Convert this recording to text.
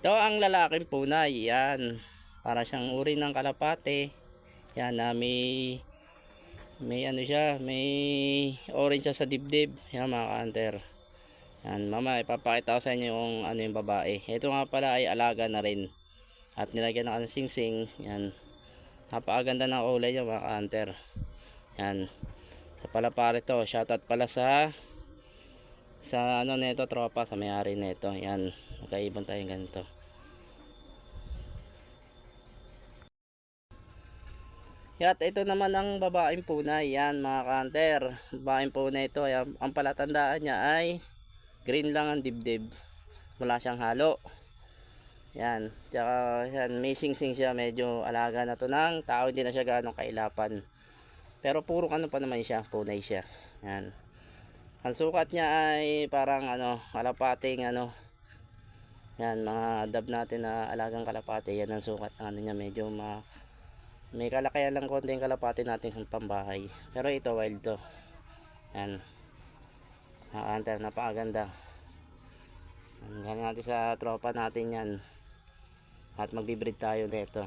Ito ang lalaking punay. Yan. Para siyang uri ng kalapate. Yan na may may ano siya, may orange siya sa dibdib. Yan mga ka-hunter. Yan, mama, ipapakita ko sa inyo yung ano yung babae. Ito nga pala ay alaga na rin. At nilagyan ng sing-sing. Yan. Napakaganda ng kulay niya mga ka-hunter. Yan. Sa pala pare to, shoutout pala sa sa ano nito tropa sa may-ari nito. Yan, nakaibon tayong ganito. At ito naman ang babaeng punay. Yan mga kanter. Babaeng punay ito. Yan, ang palatandaan niya ay green lang ang dibdib. Wala siyang halo. Yan. Tsaka yan, may sing-sing siya. Medyo alaga na to ng tao. Hindi na siya ganong kailapan. Pero puro ano pa naman siya. Punay siya. Yan. Ang sukat niya ay parang ano, kalapating ano. Yan, mga dab natin na alagang kalapate. Yan ang sukat ng ano niya. Medyo ma may kalakayan lang konti yung kalapate natin sa pambahay. Pero ito wild to. Yan. Nakakanta, napakaganda. Galing natin sa tropa natin yan. At magbibreed tayo nito.